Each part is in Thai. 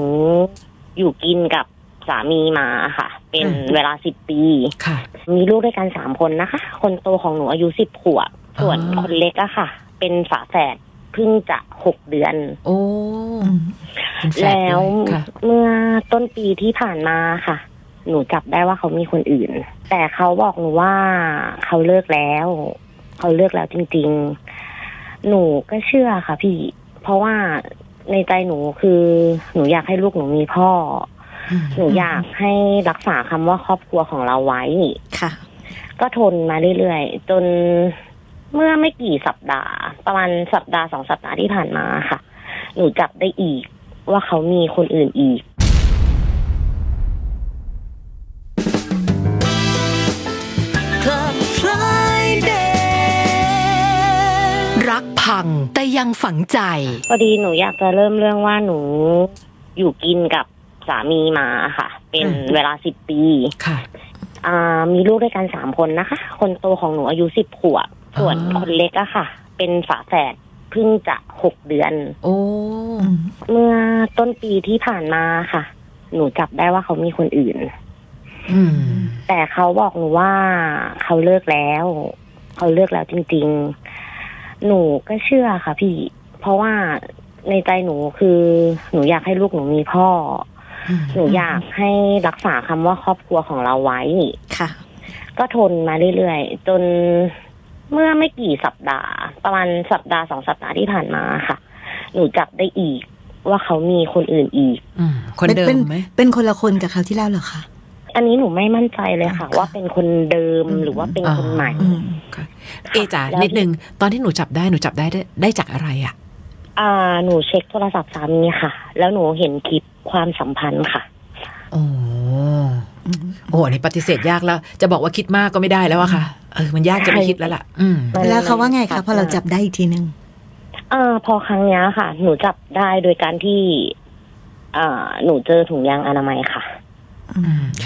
หนูอยู่กินกับสามีมาค่ะ เป็นอืมเวลาสิบปี ค่ะ มีลูกด้วยกันสามคนนะคะ คนโตของหนูอายุสิบขวบ ส่วนอ๋อ คนเล็กอะค่ะ เป็นฝาแฝดเพิ่งจะหกเดือน โอ้อืมเป็นฟดแล้วด้วยค่ะ เมื่อต้นปีที่ผ่านมาค่ะ หนูจับได้ว่าเขามีคนอื่น แต่เขาบอกหนูว่าเขาเลิกแล้ว เขาเลิกแล้วจริง ๆ หนูก็เชื่อค่ะพี่ เพราะว่า ในใจหนูคือหนูอยากให้ลูกหนูมีพ่อ หนูอยากให้รักษาคำว่าครอบครัวของเราไว้ ค่ะ ก็ทนมาเรื่อยๆ จนเมื่อไม่กี่สัปดาห์ ประมาณสัปดาห์สองสัปดาห์ที่ผ่านมาค่ะ หนูจับได้อีกว่าเขามีคนอื่นอีก Club Friday รัก พังแต่ยังฝังใจ พอดีหนูอยากจะเริ่มเรื่องว่าหนูอยู่กินกับสามีมาค่ะ เป็นอืม เวลาสิบปี ค่ะ อ่า มีลูกด้วยกันสามคนนะคะ คนโตของหนูอายุสิบขวบส่วนอ๋อ คนเล็กอะค่ะ เป็นฝาแฝดเพิ่งจะหกเดือน โอ้เมื่อต้นปีที่ผ่านมาค่ะ หนูจับได้ว่าเขามีคนอื่น อืม แต่เขาบอกหนูว่าเขาเลิกแล้ว เขาเลิกแล้วจริงๆ หนูก็เชื่อค่ะพี่ เพราะว่าในใจหนูคือ หนูอยากให้ลูกหนูมีพ่อ หนูอยากให้รักษาคำว่าครอบครัวของเราไว้ ค่ะ ก็ทนมาเรื่อยๆ จนเมื่อไม่กี่สัปดาห์ ประมาณสัปดาห์สองสัปดาห์ที่ผ่านมาค่ะ หนูจับได้อีกว่าเขามีคนอื่นอีกอืมคนเดิป็มไหมเป็นคนละคนกับคราวที่แล้วเหรอคะ อันนี้หนูไม่มั่นใจเลยค่ะค่ะว่าเป็นคนเดิมอืมหรือว่าเป็นคนใหม่อืมค่ะเอจ๋านิดนึงตอนที่หนูจับได้หนูจับได้ได้ได้จากอะไรอะอ่าหนูเช็คโทรศัพท์สามีค่ะ แล้วหนูเห็นคลิปความสัมพันธ์ค่ะโอ้โอ้อันนี้ปฏิเสธยากแล้ว จะบอกว่าคิดมากก็ไม่ได้แล้วอะค่ะเออมันยากจะไม่คิดแล้วล่ะ อืมมันแล้วเขาว่าไงชัคะดพอเรามากจับได้อีกทีหนึ่งอ่าพอครั้งเนี้ยค่ะ หนูจับได้โดยการที่อ่าหนูเจอถุงยางอนามัยค่ะอืม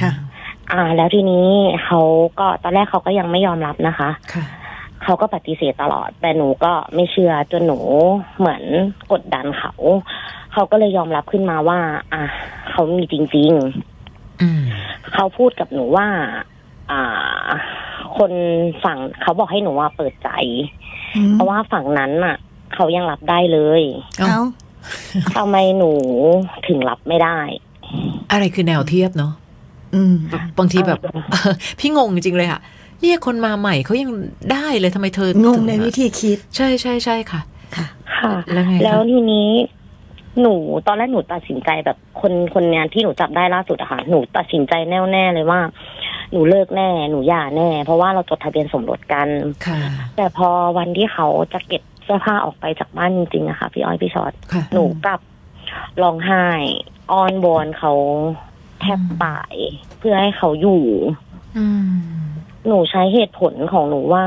ค่ะ อ่า แล้วทีนี้เขาก็ตอนแรกเขาก็ยังไม่ยอมรับนะคะ ค่ะเขาก็ปฏิเสธตลอด แต่หนูก็ไม่เชื่อจนหนูเหมือนกดดันเขา เขาก็เลยยอมรับขึ้นมาว่า อะเขามีจริงอืมๆเขาพูดกับหนูว่า อ่า คนฝั่งเขาบอกให้หนูว่าเปิดใจ เพราะว่าฝั่งนั้นน่ะ เขายังรับได้เลยเอ้าเอ้าทำไมหนูถึงรับไม่ได้ อะไรคือแนวเทียบเนาะอืมบางทีแบบ พี่งงจริงๆเลยอะเนี่ยคนมาใหม่เขายังได้เลยทำไมเธองงในวิธีคิด ใช่ใช่ใช่ค่ะ ค่ะ ค่ะ แล้วไงคะแล้วทีนี้ หนูตอนแรกหนูตัดสินใจแบบคนคนงานที่หนูจับได้ล่าสุดอะค่ะ หนูตัดสินใจแน่วแน่เลยว่า หนูเลิกแน่ หนูหย่าแน่ เพราะว่าเราจดทะเบียนสมรสกันค่ะ แต่พอวันที่เขาจะเก็บเสื้อผ้าออกไปจากบ้านจริงๆอะค่ะ พี่อ้อยพี่ชอตค่ะหนูกลับ ร้องไห้อ้อนวอนเขาแทบตายเพื่อให้เขาอยู่อืมหนูใช้เหตุผลของหนูว่า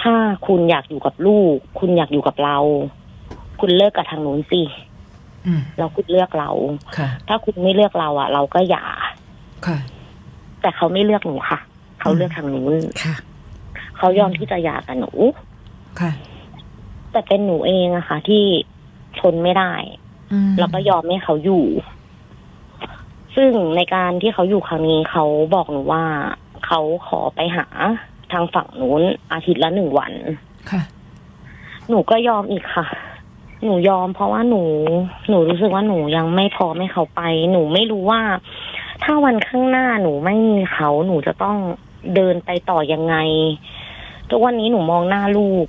ถ้าคุณอยากอยู่กับลูก คุณอยากอยู่กับเรา คุณเลิกกับทางนู้นสิอืมแล้วคุณเลือกเราค่ะถ้าคุณไม่เลือกเราอะ เราก็อย่าค่ะแต่เขาไม่เลือกหนูค่ะ เขาเลือกทางนู้นค่ะเขายอมที่จะหย่ากับหนูค่ะแต่เป็นหนูเองอะค่ะ ที่ทนไม่ได้อืม แล้วก็ยอมให้เขาอยู่ ซึ่งในการที่เขาอยู่ครั้งนี้เขาบอกหนูว่าเขาขอไปหาทางฝั่งนู้น อาทิตย์ละหนึ่งวันค่ะ หนูก็ยอมอีกค่ะ หนูยอมเพราะว่าหนู หนูรู้สึกว่าหนูยังไม่พร้อมให้เขาไป หนูไม่รู้ว่า ถ้าวันข้างหน้าหนูไม่มีเขาหนูจะต้องเดินไปต่อยังไงทุกวันนี้หนูมองหน้าลูก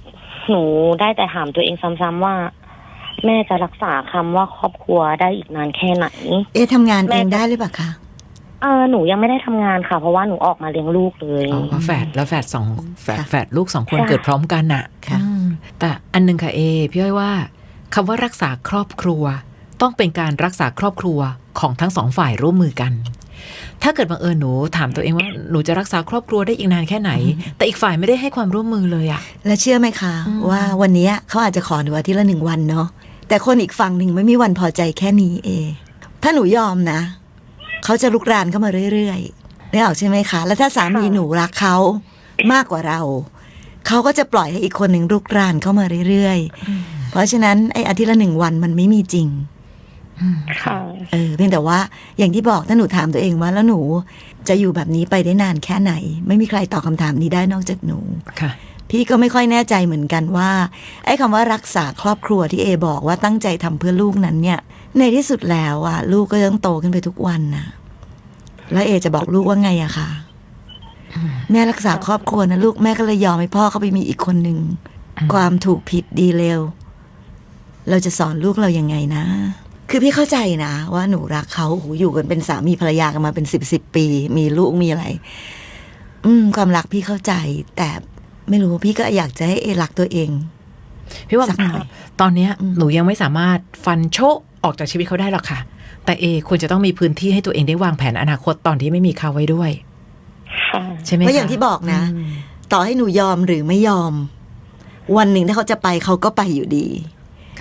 หนูได้แต่ถามตัวเองซ้ำๆว่า แม่จะรักษาคำว่าครอบครัวได้อีกนานแค่ไหน เอ๊ะทำงานแม่เองได้หรือเปล่าคะเออหนูยังไม่ได้ทำงานค่ะ เพราะว่าหนูออกมาเลี้ยงลูกเลย อ๋อแฝดแล้วแฝดสองแฝดค่ะแฝดลูกสองคนค่ะ เกิดพร้อมกันน่ะค่ะ อืมแต่อันหนึงค่ะเอพี่อ้อยว่าคำว่ารักษาครอบครัว ต้องเป็นการรักษาครอบครัวของทั้งสองฝ่ายร่วมมือกัน ถ้าเกิดบังเอิญหนูถามตัวเองว่าหนูจะรักษาครอบครัวได้อีกนานแค่ไหน แต่อีกฝ่ายไม่ได้ให้ความร่วมมือเลยอะ และเชื่อไหมคะ อืม ว่าวันเนี้ยเขาอาจจะขอหนูอาทิตย์ละหนึ่งวันเนาะ แต่คนอีกฝั่งหนึ่งไม่มีวันพอใจแค่นี้เองถ้าหนูยอมนะ เขาจะลุกรานเข้ามาเรื่อยๆได้ออกใช่ไหมคะ แล้วถ้าสามีหนูรักเขามากกว่าเรา เขาก็จะปล่อยให้อีกคนหนึ่งลุกรานเข้ามาเรื่อยๆ เพราะฉะนั้นไอ้อาทิตย์ละหนึ่งวันมันไม่มีจริงอืมค่ะเออเพียงแต่ว่าอย่างที่บอกถ้าหนูถามตัวเองว่าแล้วหนูจะอยู่แบบนี้ไปได้นานแค่ไหน ไม่มีใครตอบคำถามนี้ได้นอกจากหนูค่ะ พี่ก็ไม่ค่อยแน่ใจเหมือนกันว่า ไอ้คำว่ารักษาครอบครัวที่เอบอกว่าตั้งใจทำเพื่อลูกนั้นเนี่ย ในที่สุดแล้วอะลูกก็ต้องโตขึ้นไปทุกวันนะแล้วเอจะบอกลูกว่าไงอะคะแม่รักษาครอบครัวนะลูกแม่ก็เลยยอมให้พ่อเขาไปมีอีกคนหนึ่งอืมความถูกผิดดีเลวเราจะสอนลูกเรายังไงนะ คือพี่เข้าใจนะ ว่าหนูรักเขาโอ้โหอยู่กันเป็นสามีภรรยากันมาเป็นสิบสิบปี มีลูกมีอะไร อืม ความรักพี่เข้าใจ แต่ ไม่รู้พี่ก็อยากจะให้เอรักตัวเอง พี่ว่าสักหน่อยตอนเนี้ยอืมหนูยังไม่สามารถฟันโชะออกจากชีวิตเขาได้หรอกค่ะ แต่เอควรจะต้องมีพื้นที่ให้ตัวเองได้วางแผนอนาคตตอนที่ไม่มีเขาไว้ด้วยค่ะใช่ไหมเพราะคะอย่างที่บอกนะอืมต่อให้หนูยอมหรือไม่ยอม วันหนึ่งถ้าเขาจะไปเขาก็ไปอยู่ดี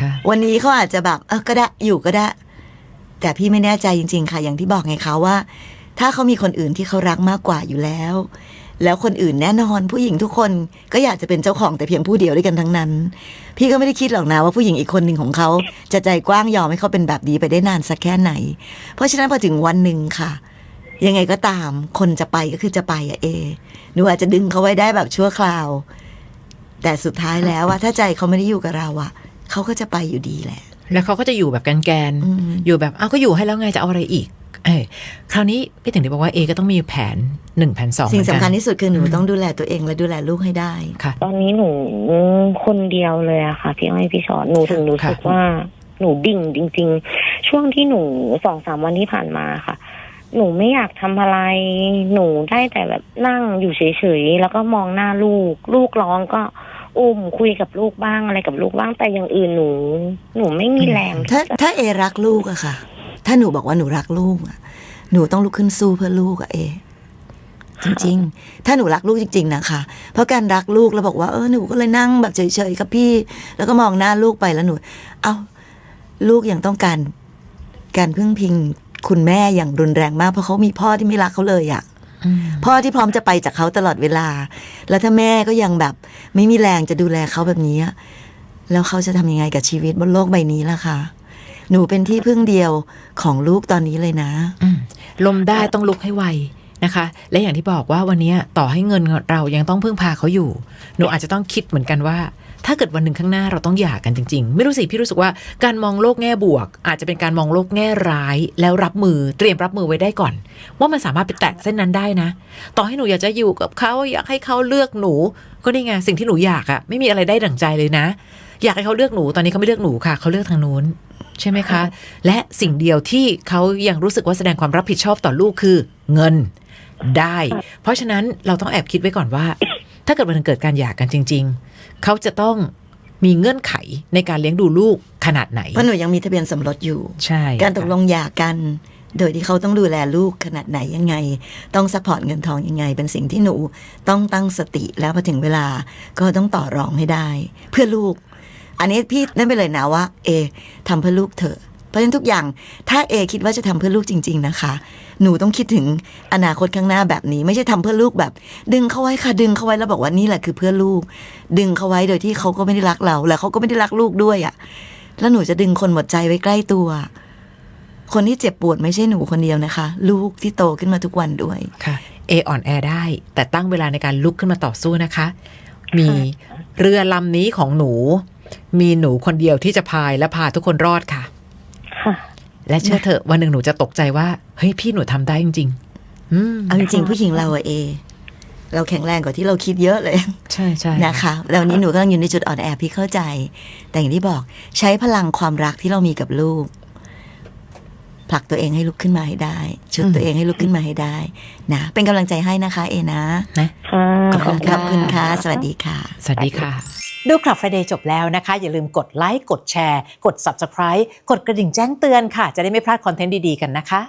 ค่ะวันนี้เขาอาจจะแบบ เออก็ได้อยู่ก็ได้ แต่พี่ไม่แน่ใจจริง ๆ ค่ะ อย่างที่บอกไงคะว่า ถ้าเขามีคนอื่นที่เขารักมากกว่าอยู่แล้ว แล้วคนอื่นแน่นอนผู้หญิงทุกคนก็อยากจะเป็นเจ้าของแต่เพียงผู้เดียวด้วยกันทั้งนั้น พี่ก็ไม่ได้คิดหรอกนะว่าผู้หญิงอีกคนหนึ่งของเขาจะใจกว้างยอมให้เขาเป็นแบบนี้ไปได้นานสักแค่ไหน เพราะฉะนั้นพอถึงวันหนึ่งค่ะ ยังไงก็ตามคนจะไปก็คือจะไปอะเอหนูอาจจะดึงเขาไว้ได้แบบชั่วคราว แต่สุดท้ายแล้วว่าถ้าใจเขาไม่ได้อยู่กับเราอะเขาก็จะไปอยู่ดีแหละ แล้วเขาก็จะอยู่แบบแกนอืมๆอยู่แบบอ้าวก็อยู่ให้แล้วไงจะเอาอะไรอีก เอยคราวนี้พี่ถึงได้บอกว่าเอก็ต้องมีแผนหนึ่งแผนสองสิ่งสำคัญเหมือนกันที่สุดคือหนูต้องดูแลตัวเองและดูแลลูกให้ได้ค่ะ ตอนนี้หนูคนเดียวเลยอะค่ะ พี่อ้อยพี่ชอตหนูถึงรู้สึกค่ะว่าหนูดิ่งจริง ๆ ช่วงที่หนูสองสามวันที่ผ่านมาค่ะ หนูไม่อยากทำอะไร หนูได้แต่แบบนั่งอยู่เฉยๆแล้วก็มองหน้าลูก ลูกร้องก็อุ้มคุยกับลูกบ้างอะไรกับลูกบ้างแต่อย่างอื่นหนู หนูไม่มีแรงถ้าที่จะถ้าเอรักลูกอะค่ะ ถ้าหนูบอกว่าหนูรักลูกอะหนูต้องลุกขึ้นสู้เพื่อลูกอะเอ จริง ๆ ถ้าหนูรักลูกจริง ๆ นะคะ เพราะการรักลูกแล้วบอกว่าเออหนูก็เลยนั่งแบบเฉยๆกับพี่ แล้วก็มองหน้าลูกไปแล้วหนู เอาลูกยังต้องการการพึ่งพิงคุณแม่อย่างรุนแรงมาก เพราะเขามีพ่อที่ไม่รักเขาเลยอะอืมพ่อที่พร้อมจะไปจากเขาตลอดเวลา แล้วถ้าแม่ก็ยังแบบ ไม่มีแรงจะดูแลเขาแบบนี้อะแล้วเขาจะทำยังไงกับชีวิตบนโลกใบนี้ล่ะคะ หนูเป็นที่พึ่งเดียวของลูกตอนนี้เลยนะลมได้ต้องลุกให้ไวนะคะ และอย่างที่บอกว่าวันนี้ต่อให้เงินเรายังต้องพึ่งพาเขาอยู่ หนูอาจจะต้องคิดเหมือนกันว่า ถ้าเกิดวันหนึ่งข้างหน้าเราต้องหย่ากันจริง ๆ ไม่รู้สิพี่รู้สึกว่าการมองโลกแง่บวก อาจจะเป็นการมองโลกแง่ร้าย แล้วรับมือเตรียมรับมือไว้ได้ก่อน ว่ามันสามารถไปแตะเส้นนั้นได้นะ ต่อให้หนูอยากจะอยู่กับเขาอยากให้เขาเลือกหนู ก็นี่ไงสิ่งที่หนูอยากอะไม่มีอะไรได้ดั่งใจเลยนะ อยากให้เขาเลือกหนูตอนนี้เขาไม่เลือกหนูค่ะเขาเลือกทางนู้น ใช่ไหมคะ และสิ่งเดียวที่เขายังรู้สึกว่าแสดงความรับผิดชอบต่อลูกคือ เงินได้ เพราะฉะนั้นเราต้องแอบคิดไว้ก่อนว่า ถ้าเกิดวันหนึงเกิดการหย่ากันจริง ๆ เขาจะต้องมีเงื่อนไขในการเลี้ยงดูลูกขนาดไหน เพราะหนูยังมีทะเบียนสมรสอยู่ ใช่ การตกลงหย่ากัน โดยที่เขาต้องดูแลลูกขนาดไหนยังไง ต้องสปอร์ตเงินทองยังไง เป็นสิ่งที่หนูต้องตั้งสติแล้วพอถึงเวลาก็ต้องต่อรองให้ได้ เพื่อลูก อันนี้พี่นั่นไปเลยนะว่า เอทำเพื่อลูกเถอะเพราะฉะนั้นทุกอย่างถ้าเอคิดว่าจะทำเพื่อลูกจริง ๆ นะคะ หนูต้องคิดถึงอนาคตข้างหน้าแบบนี้ ไม่ใช่ทำเพื่อลูกแบบ ดึงเขาไว้ค่ะดึงเขาไว้แล้วบอกว่านี่แหละคือเพื่อลูก ดึงเขาไว้โดยที่เขาก็ไม่ได้รักเรา แล้วเขาก็ไม่ได้รักลูกด้วยอะ่ะ แล้วหนูจะดึงคนหมดใจไว้ใกล้ตัว คนที่เจ็บปวดไม่ใช่หนูคนเดียวนะคะ ลูกที่โตขึ้นมาทุกวันด้วยค่ะเออ่อนแอได้ แต่ตั้งเวลาในการลุกขึ้นมาต่อสู้นะคะ มีเรือลำนี้ของหนู มีหนูคนเดียวที่จะพายและพาทุกคนรอดค่ะ ค่ะ และเชื่อเถอะวันหนึ่งหนูจะตกใจว่า เฮ้ยพี่หนูทำได้จริงๆอืมเอาจริงๆผู้หญิงเราอะเอ เราแข็งแรงกว่าที่เราคิดเยอะเลย ใช่ใช่นะคะแล้ววันนี้หนูกำลังอยู่ในจุดอ่อนแอพี่เข้าใจ แต่อย่างที่บอกใช้พลังความรักที่เรามีกับลูกผลักตัวเองให้ลุกขึ้นมาให้ได้ชุดตัวเองให้ลุกขึ้นมาให้ได้ นะ เป็นกำลังใจให้นะคะ เอนะนะค่ะขอบคุณขอบคุณค่ะ สวัสดีค่ะ สวัสดีค่ะ ดูคลับ Friday จบแล้วนะคะ อย่าลืมกดไลค์กดแชร์ กด Subscribe กดกระดิ่งแจ้งเตือนค่ะ จะได้ไม่พลาดคอนเทนต์ดี ๆ กันนะคะ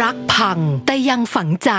รักพังแต่ยังฝังใจ